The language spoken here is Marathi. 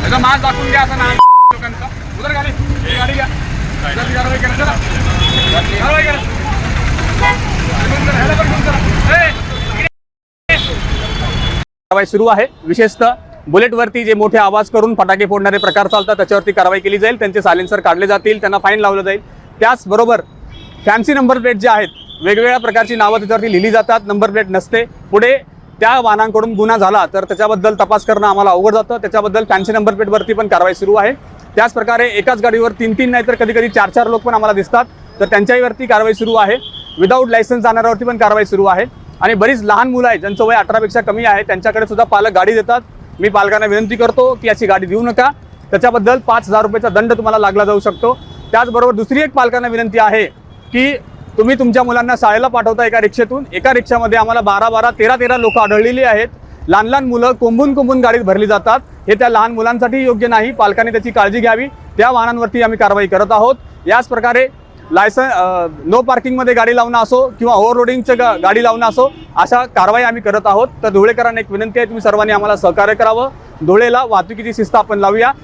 त्याचा माल दाखवून द्या असं नाही कारवाई सुरू आहे. विशेषतः बुलेटवरती जे मोठे आवाज करून फटाके फोडणारे प्रकार चालतात त्याच्यावरती कारवाई केली जाईल. त्यांचे सायलेन्सर काढले जातील त्यांना फाईन लावलं जाईल. त्याचबरोबर फॅन्सी नंबर प्लेट जे आहेत वेगवेगळ्या प्रकारची नावं त्याच्यावरती लिहिली जातात. नंबर प्लेट नसते. पुढे त्या वाहनांकडून गुन्हा झाला तर त्याच्याबद्दल तपास करणं आम्हाला अवघड जातं. त्याच्याबद्दल फॅन्सी नंबर प्लेटवरती पण कारवाई सुरू आहे. त्याचप्रकारे एकाच गाडीवर तीन तीन नाही तर कधी कधी चार चार लोक पण आम्हाला दिसतात. तर त्यांच्यावरती कारवाई सुरू आहे. विदाऊट लायसन्स जाणाऱ्यावरती पण कारवाई सुरू आहे. आणि बरीच लहान मुलं आहेत ज्यांचं वय अठरापेक्षा कमी आहे त्यांच्याकडे सुद्धा पालक गाडी देतात. मी पालकांना विनंती करतो की याची गाडी देऊ नका. त्याच्याबद्दल पाच हजार रुपयाचा दंड तुम्हाला लागला जाऊ शकतो. त्याचबरोबर दुसरी एक पालकांना विनंती आहे की तुम्ही तुमच्या मुलांना शाळेला पाठवता एका रिक्षेतून. एका रिक्षामध्ये आम्हाला बारा बारा तेरा तेरा लोक आढळलेली आहेत. लहान लहान मुलं कोंबून कोंबून गाडीत भरली जातात. हे त्या लहान मुलांसाठी योग्य नाही. पालकांनी त्याची काळजी घ्यावी. त्या वाहनांवरती आम्ही कारवाई करत आहोत. याच प्रकारे लायसन नो पार्किंगमध्ये गाडी लावणं असो किंवा ओव्हरलोडिंगचं गा गाडी लावणं असो अशा कारवाई आम्ही करत आहोत. तर धुळेकरांना एक विनंती आहे तुम्ही सर्वांनी आम्हाला सहकार्य करावं. धुळेला वाहतुकीची शिस्त आपण लावूया.